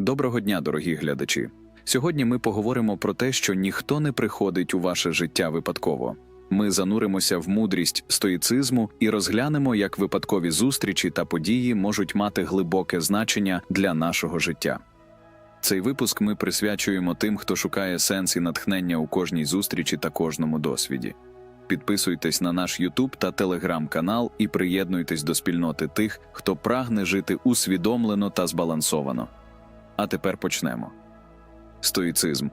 Доброго дня, дорогі глядачі. Сьогодні ми поговоримо про те, що ніхто не приходить у ваше життя випадково. Ми зануримося в мудрість стоїцизму і розглянемо, як випадкові зустрічі та події можуть мати глибоке значення для нашого життя. Цей випуск ми присвячуємо тим, хто шукає сенс і натхнення у кожній зустрічі та кожному досвіді. Підписуйтесь на наш YouTube та Telegram канал і приєднуйтесь до спільноти тих, хто прагне жити усвідомлено та збалансовано. А тепер почнемо. Стоїцизм.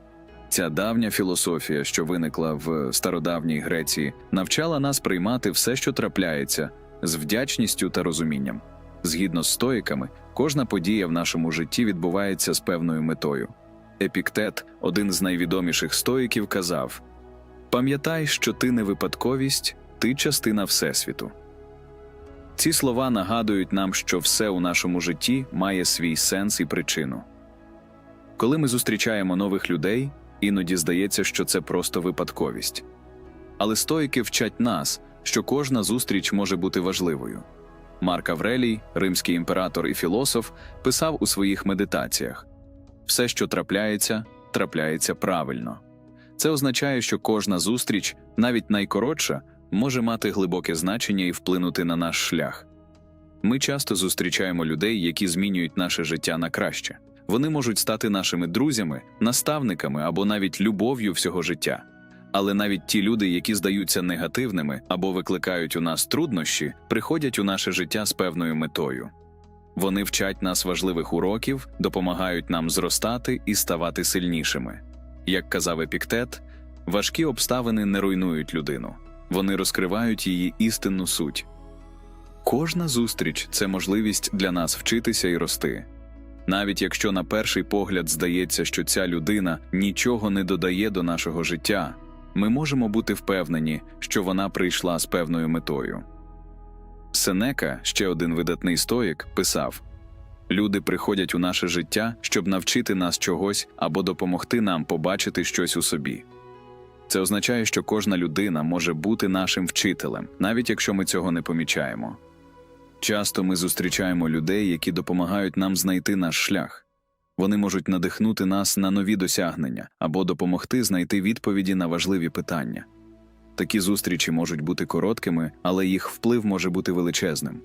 Ця давня філософія, що виникла в стародавній Греції, навчала нас приймати все, що трапляється, з вдячністю та розумінням. Згідно з стоїками, кожна подія в нашому житті відбувається з певною метою. Епіктет, один з найвідоміших стоїків, казав: Пам'ятай, що ти не випадковість, ти частина Всесвіту. Ці слова нагадують нам, що все у нашому житті має свій сенс і причину. Коли ми зустрічаємо нових людей, іноді здається, що це просто випадковість. Але стоїки вчать нас, що кожна зустріч може бути важливою. Марк Аврелій, римський імператор і філософ, писав у своїх медитаціях: все, що трапляється, трапляється правильно. Це означає, що кожна зустріч, навіть найкоротша, може мати глибоке значення і вплинути на наш шлях. Ми часто зустрічаємо людей, які змінюють наше життя на краще. Вони можуть стати нашими друзями, наставниками або навіть любов'ю всього життя. Але навіть ті люди, які здаються негативними або викликають у нас труднощі, приходять у наше життя з певною метою. Вони вчать нас важливих уроків, допомагають нам зростати і ставати сильнішими. Як казав Епіктет, важкі обставини не руйнують людину, вони розкривають її істинну суть. Кожна зустріч це можливість для нас вчитися і рости. Навіть якщо на перший погляд здається, що ця людина нічого не додає до нашого життя, ми можемо бути впевнені, що вона прийшла з певною метою. Сенека, ще один видатний стоїк, писав: Люди приходять у наше життя, щоб навчити нас чогось або допомогти нам побачити щось у собі. Це означає, що кожна людина може бути нашим вчителем, навіть якщо ми цього не помічаємо. Часто ми зустрічаємо людей, які допомагають нам знайти наш шлях. Вони можуть надихнути нас на нові досягнення або допомогти знайти відповіді на важливі питання. Такі зустрічі можуть бути короткими, але їх вплив може бути величезним.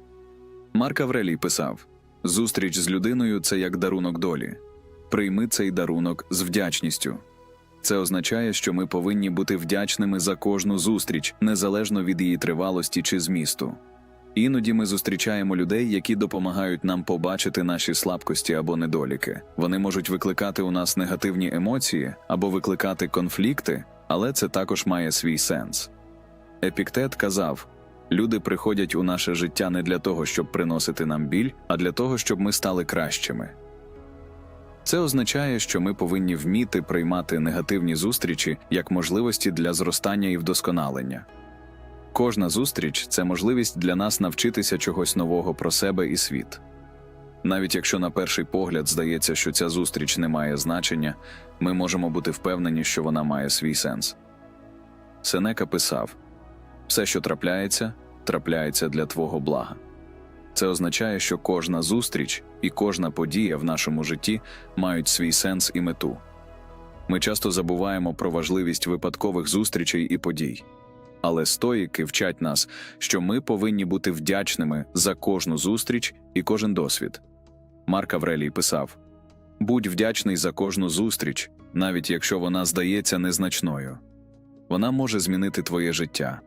Марк Аврелій писав: Зустріч з людиною це як дарунок долі. Прийми цей дарунок з вдячністю. Це означає, що ми повинні бути вдячними за кожну зустріч, незалежно від її тривалості чи змісту. Іноді ми зустрічаємо людей, які допомагають нам побачити наші слабкості або недоліки. Вони можуть викликати у нас негативні емоції або викликати конфлікти, але це також має свій сенс. Епіктет казав: люди приходять у наше життя не для того, щоб приносити нам біль, а для того, щоб ми стали кращими. Це означає, що ми повинні вміти приймати негативні зустрічі як можливості для зростання і вдосконалення. Кожна зустріч це можливість для нас навчитися чогось нового про себе і світ. Навіть якщо на перший погляд здається, що ця зустріч не має значення, ми можемо бути впевнені, що вона має свій сенс. Сенека писав: все, що трапляється, трапляється для твого блага. Це означає, що кожна зустріч і кожна подія в нашому житті мають свій сенс і мету. Ми часто забуваємо про важливість випадкових зустрічей і подій. Але стоїки вчать нас, що ми повинні бути вдячними за кожну зустріч і кожен досвід. Марк Аврелій писав: будь вдячний за кожну зустріч, навіть якщо вона здається незначною. Вона може змінити твоє життя.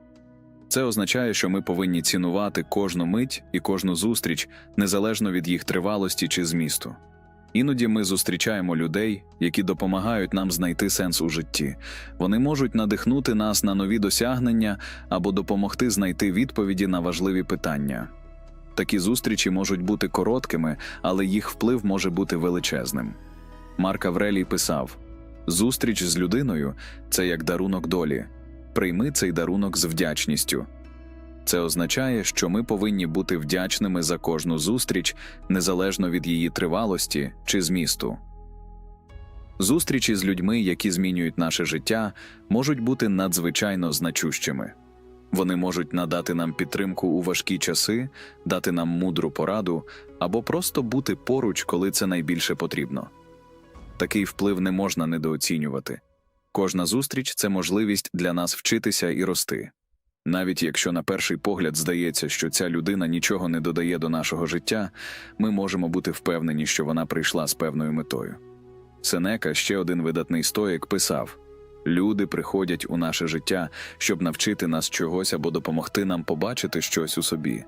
Це означає, що ми повинні цінувати кожну мить і кожну зустріч незалежно від їх тривалості чи змісту. Іноді ми зустрічаємо людей, які допомагають нам знайти сенс у житті. Вони можуть надихнути нас на нові досягнення або допомогти знайти відповіді на важливі питання. Такі зустрічі можуть бути короткими, але їх вплив може бути величезним. Марк Аврелій писав: Зустріч з людиною це як дарунок долі. Прийми цей дарунок з вдячністю. Це означає, що ми повинні бути вдячними за кожну зустріч, незалежно від її тривалості чи змісту. Зустрічі з людьми, які змінюють наше життя, можуть бути надзвичайно значущими. Вони можуть надати нам підтримку у важкі часи, дати нам мудру пораду або просто бути поруч, коли це найбільше потрібно. такий вплив не можна недооцінювати. Кожна зустріч це можливість для нас вчитися і рости. Навіть якщо на перший погляд здається, що ця людина нічого не додає до нашого життя, ми можемо бути впевнені, що вона прийшла з певною метою. Сенека, ще один видатний стоїк, писав: Люди приходять у наше життя, щоб навчити нас чогось або допомогти нам побачити щось у собі.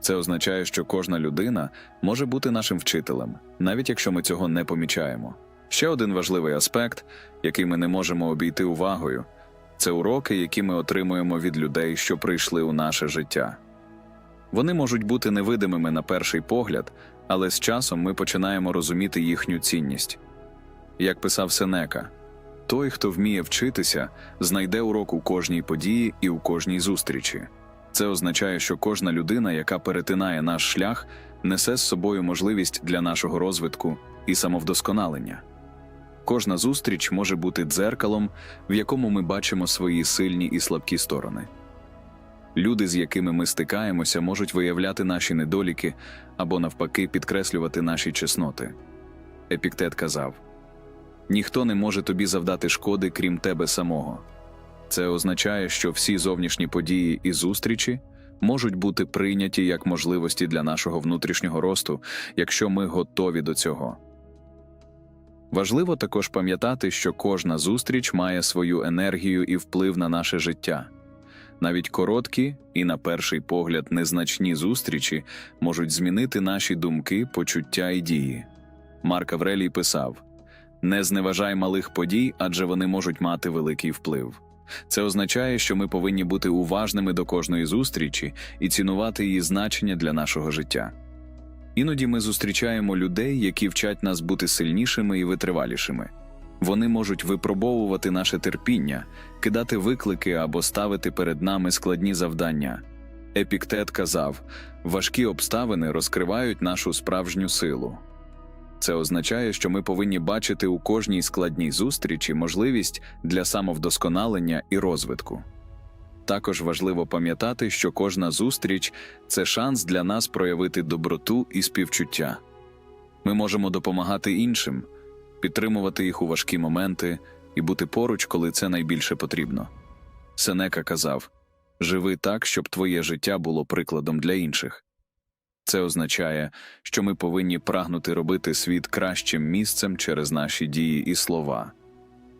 Це означає, що кожна людина може бути нашим вчителем, навіть якщо ми цього не помічаємо. Ще один важливий аспект, який ми не можемо обійти увагою, це уроки, які ми отримуємо від людей, що прийшли у наше життя. Вони можуть бути невидимими на перший погляд, але з часом ми починаємо розуміти їхню цінність. Як писав Сенека, той, хто вміє вчитися, знайде урок у кожній події і у кожній зустрічі. Це означає, що кожна людина, яка перетинає наш шлях, несе з собою можливість для нашого розвитку і самовдосконалення. Кожна зустріч може бути дзеркалом, в якому ми бачимо свої сильні і слабкі сторони. Люди, з якими ми стикаємося, можуть виявляти наші недоліки або, навпаки, підкреслювати наші чесноти. Епіктет казав: ніхто не може тобі завдати шкоди, крім тебе самого. Це означає, що всі зовнішні події і зустрічі можуть бути прийняті як можливості для нашого внутрішнього росту, якщо ми готові до цього. Важливо також пам'ятати, що кожна зустріч має свою енергію і вплив на наше життя. Навіть короткі і, на перший погляд, незначні зустрічі можуть змінити наші думки, почуття і дії. Марк Аврелій писав: Не зневажай малих подій, адже вони можуть мати великий вплив. Це означає, що ми повинні бути уважними до кожної зустрічі і цінувати її значення для нашого життя. Іноді ми зустрічаємо людей, які вчать нас бути сильнішими і витривалішими. Вони можуть випробовувати наше терпіння, кидати виклики або ставити перед нами складні завдання. Епіктет казав: важкі обставини розкривають нашу справжню силу. Це означає, що ми повинні бачити у кожній складній зустрічі можливість для самовдосконалення і розвитку. Також важливо пам'ятати, що кожна зустріч це шанс для нас проявити доброту і співчуття. Ми можемо допомагати іншим, підтримувати їх у важкі моменти і бути поруч, коли це найбільше потрібно. Сенека казав Живи так, щоб твоє життя було прикладом для інших. Це означає, що ми повинні прагнути робити світ кращим місцем через наші дії і слова.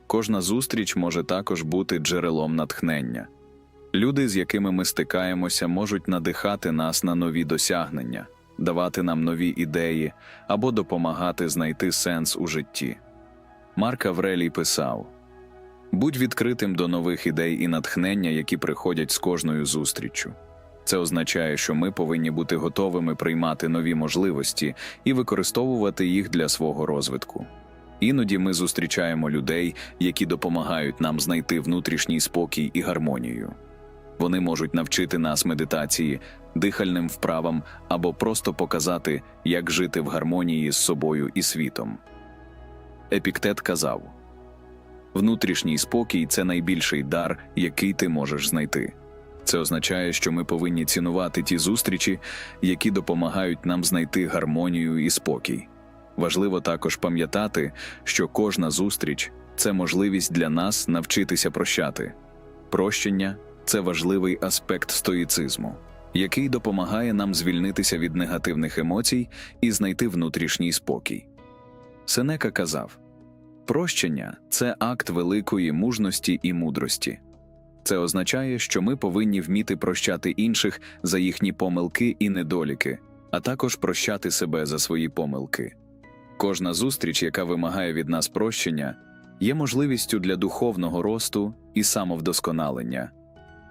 Кожна зустріч може також бути джерелом натхнення. Люди, з якими ми стикаємося, можуть надихати нас на нові досягнення, давати нам нові ідеї або допомагати знайти сенс у житті. Марк Аврелій писав: Будь відкритим до нових ідей і натхнення, які приходять з кожною зустріччю. Це означає, що ми повинні бути готовими приймати нові можливості і використовувати їх для свого розвитку. Іноді ми зустрічаємо людей, які допомагають нам знайти внутрішній спокій і гармонію. Вони можуть навчити нас медитації, дихальним вправам або просто показати, як жити в гармонії з собою і світом. Епіктет казав внутрішній спокій це найбільший дар, який ти можеш знайти. Це означає, що ми повинні цінувати ті зустрічі, які допомагають нам знайти гармонію і спокій. Важливо також пам'ятати, що кожна зустріч це можливість для нас навчитися прощати. Прощення це важливий аспект стоїцизму, який допомагає нам звільнитися від негативних емоцій і знайти внутрішній спокій. Сенека казав прощення це акт великої мужності і мудрості. Це означає, що ми повинні вміти прощати інших за їхні помилки і недоліки, а також прощати себе за свої помилки. Кожна зустріч, яка вимагає від нас прощення, є можливістю для духовного росту і самовдосконалення.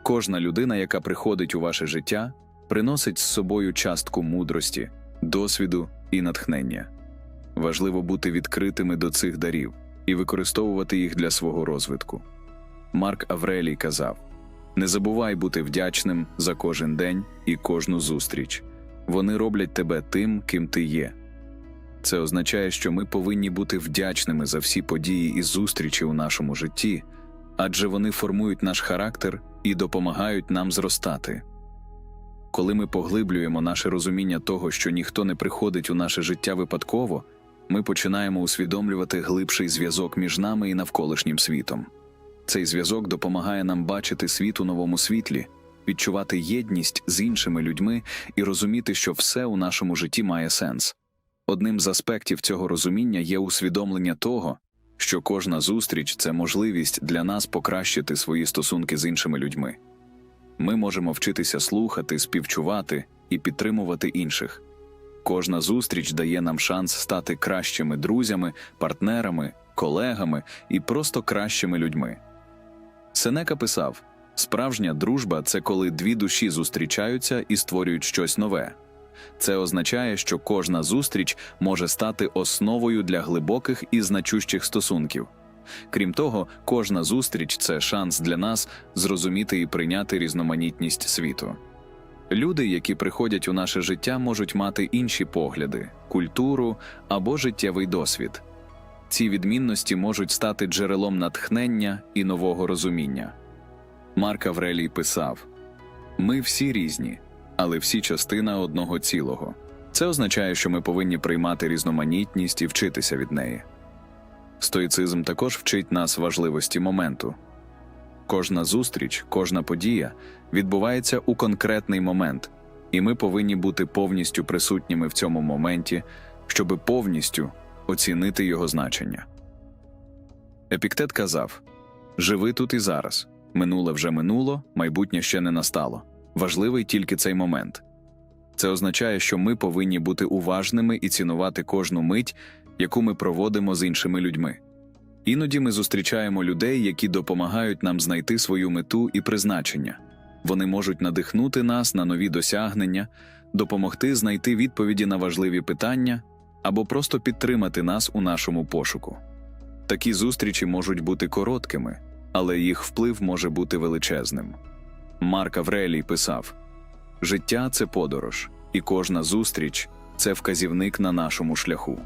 Кожна людина, яка приходить у ваше життя, приносить з собою частку мудрості, досвіду і натхнення. Важливо бути відкритими до цих дарів і використовувати їх для свого розвитку. Марк Аврелій казав: Не забувай бути вдячним за кожен день і кожну зустріч. Вони роблять тебе тим, ким ти є. Це означає, що ми повинні бути вдячними за всі події і зустрічі у нашому житті, адже вони формують наш характер і допомагають нам зростати. Коли ми поглиблюємо наше розуміння того, що ніхто не приходить у наше життя випадково, ми починаємо усвідомлювати глибший зв'язок між нами і навколишнім світом. Цей зв'язок допомагає нам бачити світ у новому світлі, відчувати єдність з іншими людьми і розуміти, що все у нашому житті має сенс. Одним з аспектів цього розуміння є усвідомлення того, що кожна зустріч це можливість для нас покращити свої стосунки з іншими людьми. Ми можемо вчитися слухати, співчувати і підтримувати інших. Кожна зустріч дає нам шанс стати кращими друзями, партнерами, колегами і просто кращими людьми. Сенека писав: справжня дружба це коли дві душі зустрічаються і створюють щось нове. Це означає, що кожна зустріч може стати основою для глибоких і значущих стосунків. Крім того, кожна зустріч це шанс для нас зрозуміти і прийняти різноманітність світу. Люди, які приходять у наше життя, можуть мати інші погляди, культуру або життєвий досвід. Ці відмінності можуть стати джерелом натхнення і нового розуміння. Марк Аврелій писав: Ми всі різні, але всі частина одного цілого. Це означає, що ми повинні приймати різноманітність і вчитися від неї. Стоїцизм також вчить нас важливості моменту. Кожна зустріч, кожна подія відбувається у конкретний момент, і ми повинні бути повністю присутніми в цьому моменті, щоби повністю оцінити його значення. Епіктет казав: Живи тут і зараз. Минуле вже минуло, майбутнє ще не настало. Важливий тільки цей момент. Це означає, що ми повинні бути уважними і цінувати кожну мить, яку ми проводимо з іншими людьми. Іноді ми зустрічаємо людей, які допомагають нам знайти свою мету і призначення. Вони можуть надихнути нас на нові досягнення, допомогти знайти відповіді на важливі питання або просто підтримати нас у нашому пошуку. Такі зустрічі можуть бути короткими, але їх вплив може бути величезним. Марк Аврелій писав: Життя це подорож, і кожна зустріч це вказівник на нашому шляху.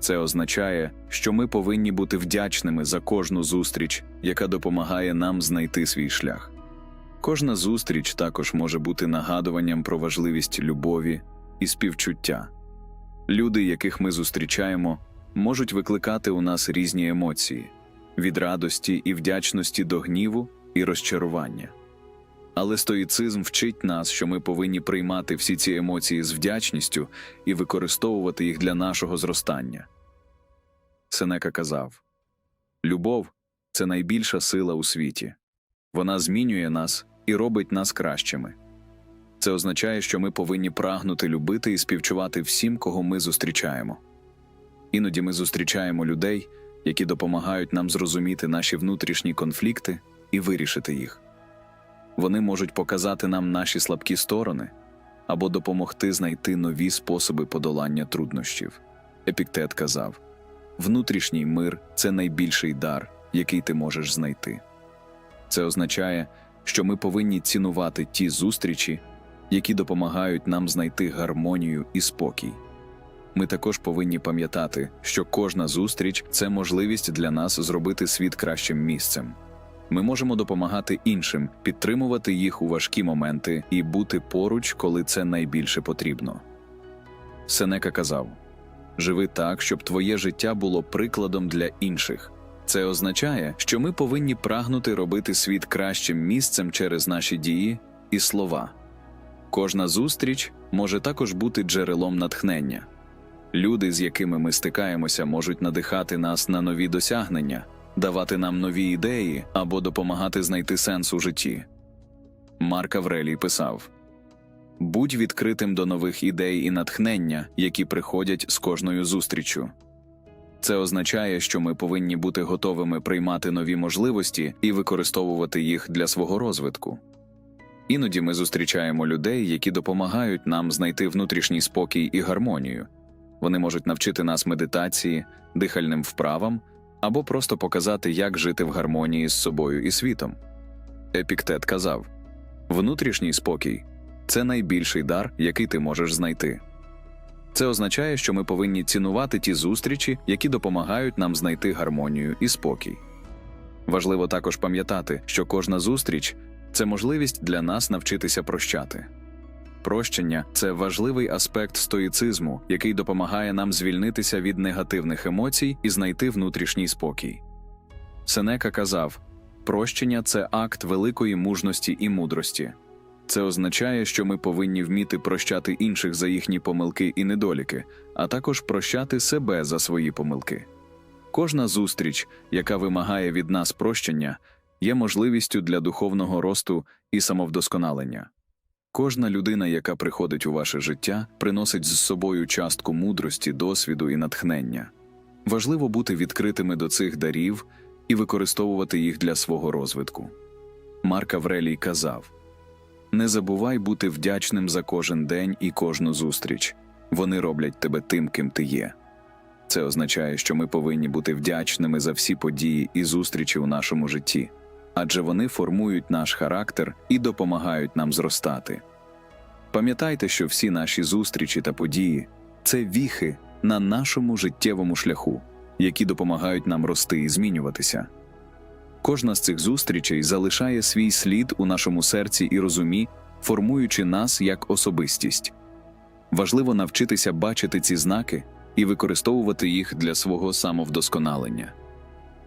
Це означає, що ми повинні бути вдячними за кожну зустріч, яка допомагає нам знайти свій шлях. Кожна зустріч також може бути нагадуванням про важливість любові і співчуття. Люди, яких ми зустрічаємо, можуть викликати у нас різні емоції від радості і вдячності до гніву і розчарування. Але стоїцизм вчить нас, що ми повинні приймати всі ці емоції з вдячністю і використовувати їх для нашого зростання. Сенека казав Любов це найбільша сила у світі. Вона змінює нас і робить нас кращими. Це означає, що ми повинні прагнути любити і співчувати всім, кого ми зустрічаємо. Іноді ми зустрічаємо людей, які допомагають нам зрозуміти наші внутрішні конфлікти і вирішити їх. Вони можуть показати нам наші слабкі сторони або допомогти знайти нові способи подолання труднощів. Епіктет казав: внутрішній мир це найбільший дар, який ти можеш знайти. Це означає, що ми повинні цінувати ті зустрічі, які допомагають нам знайти гармонію і спокій. Ми також повинні пам'ятати, що кожна зустріч це можливість для нас зробити світ кращим місцем. Ми можемо допомагати іншим, підтримувати їх у важкі моменти і бути поруч, коли це найбільше потрібно. Сенека казав живи так, щоб твоє життя було прикладом для інших. Це означає, що ми повинні прагнути робити світ кращим місцем через наші дії і слова. Кожна зустріч може також бути джерелом натхнення. Люди, з якими ми стикаємося, можуть надихати нас на нові досягнення, давати нам нові ідеї або допомагати знайти сенс у житті. Марк Аврелій писав Будь відкритим до нових ідей і натхнення, які приходять з кожною зустрічю. Це означає, що ми повинні бути готовими приймати нові можливості і використовувати їх для свого розвитку. Іноді ми зустрічаємо людей, які допомагають нам знайти внутрішній спокій і гармонію. Вони можуть навчити нас медитації, дихальним вправам або просто показати, як жити в гармонії з собою і світом. Епіктет казав внутрішній спокій це найбільший дар, який ти можеш знайти. Це означає, що ми повинні цінувати ті зустрічі, які допомагають нам знайти гармонію і спокій. Важливо також пам'ятати, що кожна зустріч це можливість для нас навчитися прощати. Прощення це важливий аспект стоїцизму, який допомагає нам звільнитися від негативних емоцій і знайти внутрішній спокій. Сенека казав: прощення це акт великої мужності і мудрості. Це означає, що ми повинні вміти прощати інших за їхні помилки і недоліки, а також прощати себе за свої помилки. Кожна зустріч, яка вимагає від нас прощення, є можливістю для духовного росту і самовдосконалення. Кожна людина, яка приходить у ваше життя, приносить з собою частку мудрості, досвіду і натхнення. Важливо бути відкритими до цих дарів і використовувати їх для свого розвитку. Марк Аврелій казав: Не забувай бути вдячним за кожен день і кожну зустріч. Вони роблять тебе тим, ким ти є. Це означає, що ми повинні бути вдячними за всі події і зустрічі у нашому житті, адже вони формують наш характер і допомагають нам зростати. Пам'ятайте, що всі наші зустрічі та події це віхи на нашому життєвому шляху, які допомагають нам рости і змінюватися. Кожна з цих зустрічей залишає свій слід у нашому серці і розумі, формуючи нас як особистість. Важливо навчитися бачити ці знаки і використовувати їх для свого самовдосконалення.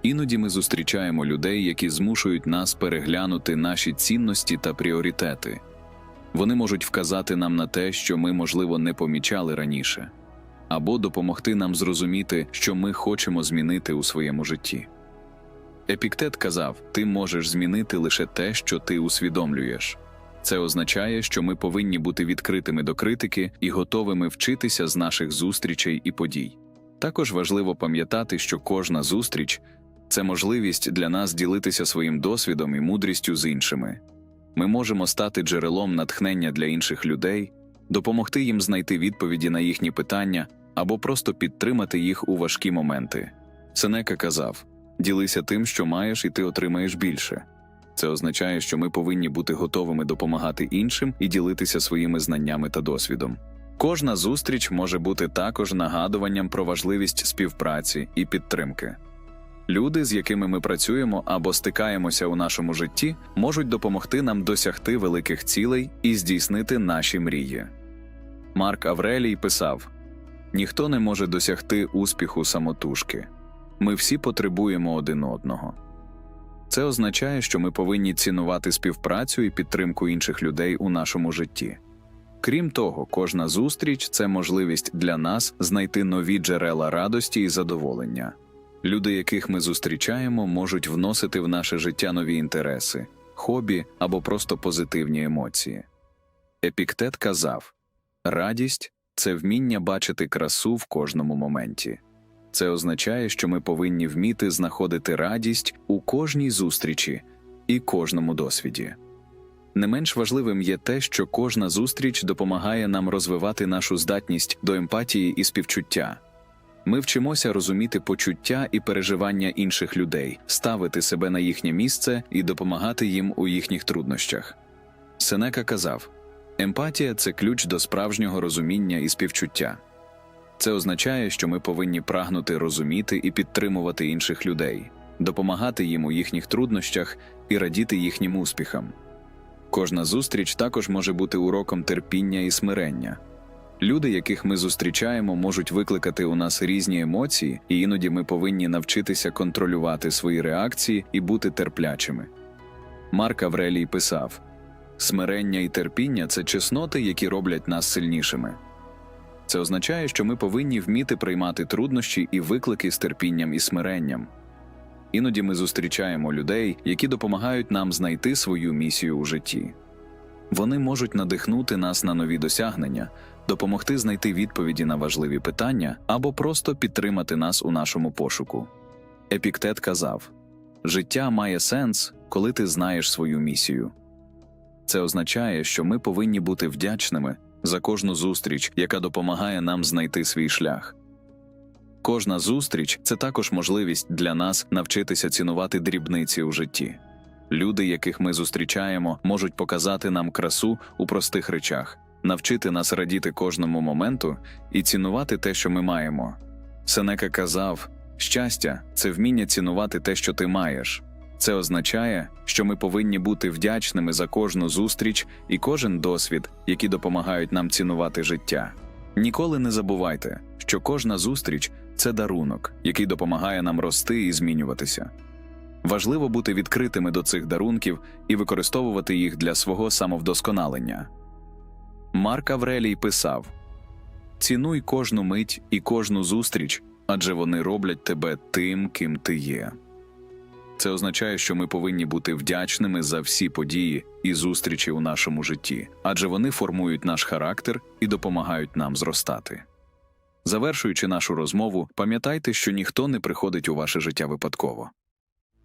Іноді ми зустрічаємо людей, які змушують нас переглянути наші цінності та пріоритети. Вони можуть вказати нам на те, що ми, можливо, не помічали раніше, або допомогти нам зрозуміти, що ми хочемо змінити у своєму житті. Епіктет казав: ти можеш змінити лише те, що ти усвідомлюєш. Це означає, що ми повинні бути відкритими до критики і готовими вчитися з наших зустрічей і подій. Також важливо пам'ятати, що кожна зустріч це можливість для нас ділитися своїм досвідом і мудрістю з іншими. Ми можемо стати джерелом натхнення для інших людей, допомогти їм знайти відповіді на їхні питання або просто підтримати їх у важкі моменти. Сенека казав: ділися тим, що маєш, і ти отримаєш більше. Це означає, що ми повинні бути готовими допомагати іншим і ділитися своїми знаннями та досвідом. Кожна зустріч може бути також нагадуванням про важливість співпраці і підтримки. Люди, з якими ми працюємо або стикаємося у нашому житті, можуть допомогти нам досягти великих цілей і здійснити наші мрії. Марк Аврелій писав: ніхто не може досягти успіху самотужки. Ми всі потребуємо один одного. Це означає, що ми повинні цінувати співпрацю і підтримку інших людей у нашому житті. Крім того, кожна зустріч це можливість для нас знайти нові джерела радості і задоволення. Люди, яких ми зустрічаємо, можуть вносити в наше життя нові інтереси, хобі або просто позитивні емоції. Епіктет казав радість це вміння бачити красу в кожному моменті. Це означає, що ми повинні вміти знаходити радість у кожній зустрічі і кожному досвіді. Не менш важливим є те, що кожна зустріч допомагає нам розвивати нашу здатність до емпатії і співчуття. Ми вчимося розуміти почуття і переживання інших людей, ставити себе на їхнє місце і допомагати їм у їхніх труднощах. Сенека казав: емпатія це ключ до справжнього розуміння і співчуття. Це означає, що ми повинні прагнути розуміти і підтримувати інших людей, допомагати їм у їхніх труднощах і радіти їхнім успіхам. Кожна зустріч також може бути уроком терпіння і смирення. Люди, яких ми зустрічаємо, можуть викликати у нас різні емоції, і іноді ми повинні навчитися контролювати свої реакції і бути терплячими. Марк Аврелій писав: смирення і терпіння це чесноти, які роблять нас сильнішими. Це означає, що ми повинні вміти приймати труднощі і виклики з терпінням і смиренням. Іноді ми зустрічаємо людей, які допомагають нам знайти свою місію у житті. Вони можуть надихнути нас на нові досягнення, допомогти знайти відповіді на важливі питання або просто підтримати нас у нашому пошуку. Епіктет казав: життя має сенс, коли ти знаєш свою місію. Це означає, що ми повинні бути вдячними за кожну зустріч, яка допомагає нам знайти свій шлях. Кожна зустріч це також можливість для нас навчитися цінувати дрібниці у житті. Люди, яких ми зустрічаємо, можуть показати нам красу у простих речах, навчити нас радіти кожному моменту і цінувати те, що ми маємо. Сенека казав: щастя це вміння цінувати те, що ти маєш. Це означає, що ми повинні бути вдячними за кожну зустріч і кожен досвід, які допомагають нам цінувати життя. Ніколи не забувайте, що кожна зустріч це дарунок, який допомагає нам рости і змінюватися. Важливо бути відкритими до цих дарунків і використовувати їх для свого самовдосконалення. Марк Аврелій писав: Цінуй кожну мить і кожну зустріч, адже вони роблять тебе тим, ким ти є. Це означає, що ми повинні бути вдячними за всі події і зустрічі у нашому житті, адже вони формують наш характер і допомагають нам зростати. Завершуючи нашу розмову, пам'ятайте, що ніхто не приходить у ваше життя випадково.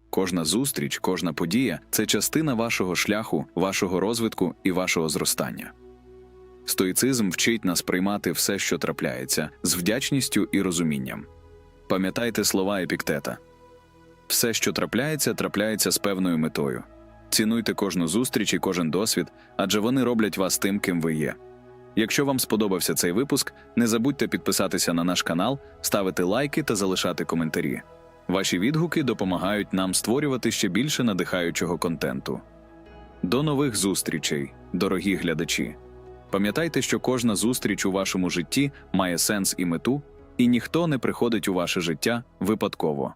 Кожна зустріч, кожна подія це частина вашого шляху, вашого розвитку і вашого зростання. Стоїцизм вчить нас приймати все, що трапляється, з вдячністю і розумінням. Пам'ятайте слова епіктета. Все, що трапляється, трапляється з певною метою. Цінуйте кожну зустріч і кожен досвід, адже вони роблять вас тим, ким ви є. Якщо вам сподобався цей випуск, не забудьте підписатися на наш канал, ставити лайки та залишати коментарі. Ваші відгуки допомагають нам створювати ще більше надихаючого контенту. До нових зустрічей, дорогі глядачі! Пам'ятайте, що кожна зустріч у вашому житті має сенс і мету, і ніхто не приходить у ваше життя випадково.